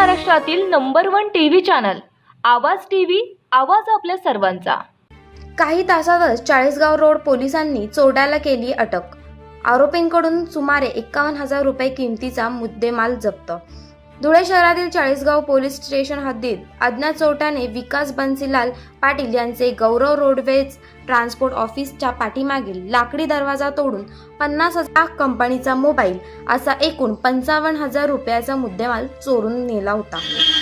महाराष्ट्रातील number one TV channel Awaaz TV आवाज आपल्या सर्वांचा. काही तासातच चाळीसगाव रोड पोलिसांनी चोरट्याला केली अटक. आरोपींकडून सुमारे एक्कावन्न हजार रुपये किमतीचा मुद्देमाल जप्त. धुळे शहरातील चाळीसगाव पोलीस स्टेशन हद्दीत अज्ञात चोरट्याने विकास बन्सीलाल पाटील यांचे गौरव रोडवेज ट्रान्सपोर्ट ऑफिसच्या पाठीमागील लाकडी दरवाजा तोडून पन्नास हजार कंपनीचा मोबाईल असा एकूण पंचावन्न हजार रुपयाचा मुद्देमाल चोरून नेला होता.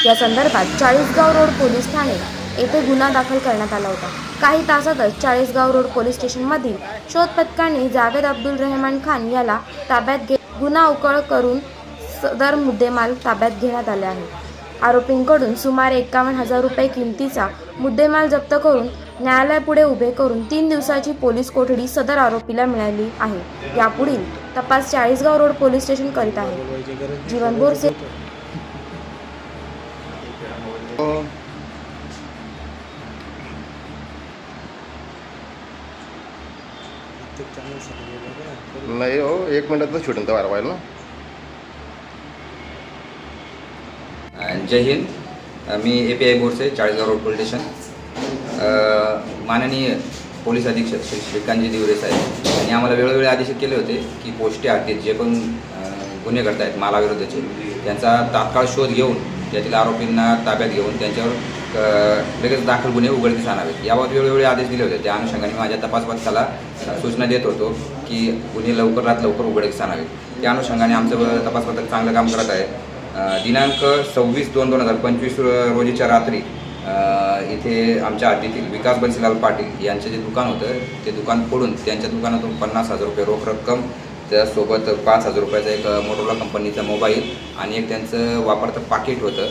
या संदर्भात चाळीसगाव रोड पोलीस ठाणे येथे गुन्हा दाखल करण्यात आला होता. काही तासातच चाळीसगाव रोड पोलीस स्टेशनमधील शोध पथकांनी जावेद अब्दुल रहमान खान याला ताब्यात घेत गुन्हा उकळ करून सदर मुद्देमाल ताब्यात घेण्यात आले आहे आरोपींकडून सुमारे एकावन्न हजार रुपये किमतीचा मुद्देमाल जप्त करून न्यायालयापुढे उभे करून तीन दिवसाची पोलीस कोठडी सदर आरोपीला मिळाली आहे. यापुढील तपास चाळीसगाव रोड पोलीस स्टेशन करीत आहे. जीवन बोरसे. नाही हो एक मिनिटात सुटून तर वारवायला. ना जय हिंद. मी A P I Borse Chalisgaon road police station. माननीय पोलीस अधीक्षक श्री श्रीकांतजी दिवरे साहेब यांनी आम्हाला वेळोवेळी आदेशित केले होते की पोष्टी आहेत जे पण गुन्हे करत आहेत मालाविरुद्धचे त्यांचा तात्काळ शोध घेऊन त्यातील आरोपींना ताब्यात घेऊन त्यांच्यावर लगेच दाखल गुन्हे उघडकीस आणावेत. याबाबत वेळोवेळी आदेश दिले होते. त्या अनुषंगाने माझ्या तपास पथकाला सूचना देत होतो की गुन्हे लवकरात लवकर उघडकीस आणावेत. त्या अनुषंगाने आमचं तपास पथक चांगलं काम करत आहे. दिनांक सव्वीस दोन दोन हजार पंचवीस रोजीच्या रात्री इथे आमच्या हद्दीतील विकास बन्सीलाल पाटील यांचं जे दुकान होतं ते दुकान फोडून त्यांच्या दुकानातून पन्नास हजार रुपये रोख रक्कम त्यासोबत पाच हजार रुपयाचा एक मोटोला कंपनीचा मोबाईल आणि एक त्यांचं वापरतं पाकिट होतं.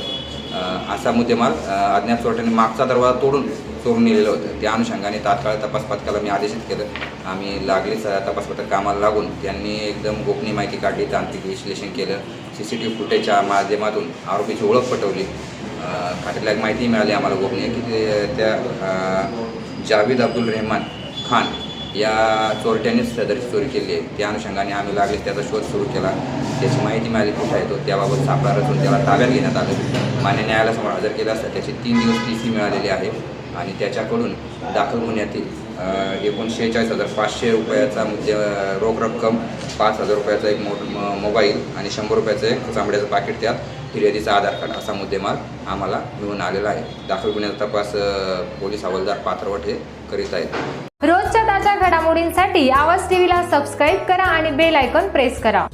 असा मुद्देमाल अज्ञात चोरट्याने मागचा दरवाजा तोडून चोरून नेलेलं होतं. त्या अनुषंगाने तात्काळ तपास पथकाला मी आदेशित केलं. आम्ही लागलीच अ, तपास पथक कामाला लागून त्यांनी एकदम गोपनीय माहिती काढली तांत्रिक विश्लेषण केलं. सी सी टी व्ही फुटेजच्या माध्यमातून आरोपीची ओळख पटवली. अ, खात्याला एक माहिती मिळाली आम्हाला गोपनीय की ते त्या जावेद अब्दुल रहमान खान या चोरट्यानेच सदरची चोरी केली आहे. त्या अनुषंगाने आम्ही लागले त्याचा शोध सुरू केला. त्याची माहिती मिळाली कुठं आहे तो त्याबाबत सापळा रचून त्याला ताब्यात घेण्यात आलं. मान्य न्यायालयासमोर हजर केला असता त्याची तीन दिवस टी सी मिळालेली आहे. आणि त्याच्याकडून दाखल गुन्ह्यातील एकोणशेचाळीस हजार पाचशे रुपयाचा म्हणजे, मुद्दे रोख रक्कम पाच हजार रुपयाचा एक मो मोबाईल आणि शंभर रुपयाचं एक चांबड्याचं पाकिट त्यात फिर्यादीचा आधार कार्ड असा मुद्देमाल आम्हाला मिळून आलेला आहे. दाखल गुन्ह्याचा तपास पोलीस हवालदार पात्रवट हे करीत आहेत. रोजच्या ताज्या घडामोडींसाठी आवाज टीव्हीला सबस्क्राईब करा आणि बेल आयकॉन प्रेस करा.